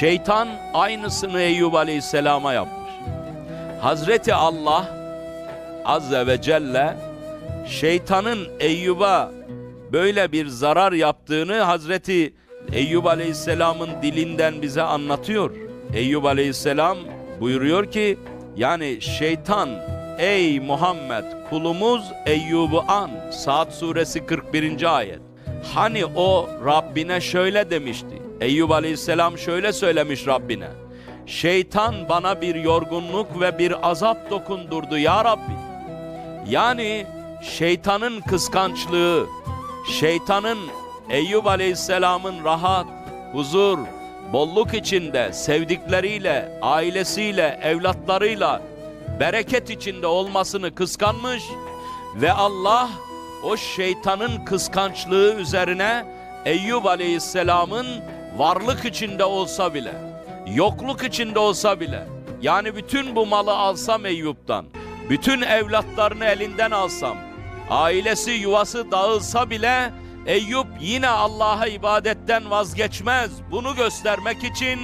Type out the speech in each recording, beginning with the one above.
Şeytan aynısını Eyyub Aleyhisselam'a yapmış. Hazreti Allah Azze ve Celle şeytanın Eyyub'a böyle bir zarar yaptığını Hazreti Eyyub Aleyhisselam'ın dilinden bize anlatıyor. Eyyub Aleyhisselam buyuruyor ki yani şeytan ey Muhammed kulumuz Eyyub'u an Saat suresi 41. ayet. Hani o Rabbine şöyle demişti. Eyyub Aleyhisselam şöyle söylemiş Rabbine. Şeytan bana bir yorgunluk ve bir azap dokundurdu ya Rabbi. Yani şeytanın kıskançlığı, şeytanın Eyyub Aleyhisselam'ın rahat, huzur, bolluk içinde sevdikleriyle, ailesiyle, evlatlarıyla bereket içinde olmasını kıskanmış ve Allah o şeytanın kıskançlığı üzerine Eyyub Aleyhisselam'ın varlık içinde olsa bile, yokluk içinde olsa bile, yani bütün bu malı alsam Eyyub'dan, bütün evlatlarını elinden alsam, ailesi yuvası dağılsa bile Eyüp yine Allah'a ibadetten vazgeçmez. Bunu göstermek için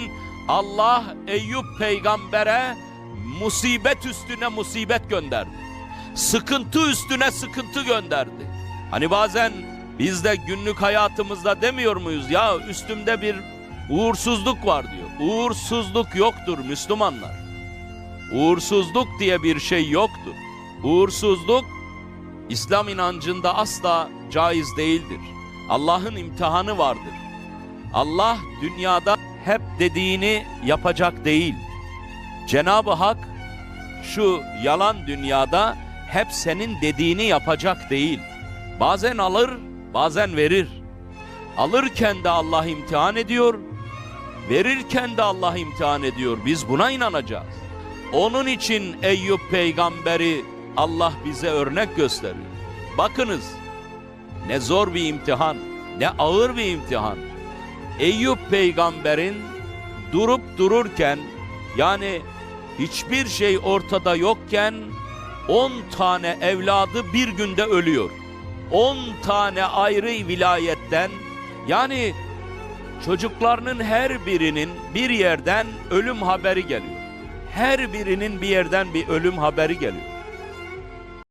Allah Eyüp peygambere musibet üstüne musibet gönderdi. Sıkıntı üstüne sıkıntı gönderdi. Hani bazen biz de günlük hayatımızda demiyor muyuz ya üstümde bir uğursuzluk var diyor. Uğursuzluk yoktur Müslümanlar. Uğursuzluk diye bir şey yoktur. Uğursuzluk İslam inancında asla caiz değildir. Allah'ın imtihanı vardır. Allah dünyada hep dediğini yapacak değil. Cenab-ı Hak şu yalan dünyada hep senin dediğini yapacak değil. Bazen alır, bazen verir. Alırken de Allah imtihan ediyor, verirken de Allah imtihan ediyor. Biz buna inanacağız. Onun için Eyüp peygamberi Allah bize örnek gösteriyor. Bakınız ne zor bir imtihan, ne ağır bir imtihan. Eyüp peygamberin durup dururken yani hiçbir şey ortada yokken 10 tane evladı bir günde ölüyor. 10 tane ayrı vilayetten yani çocuklarının her birinin bir yerden ölüm haberi geliyor. Her birinin bir yerden bir ölüm haberi geliyor.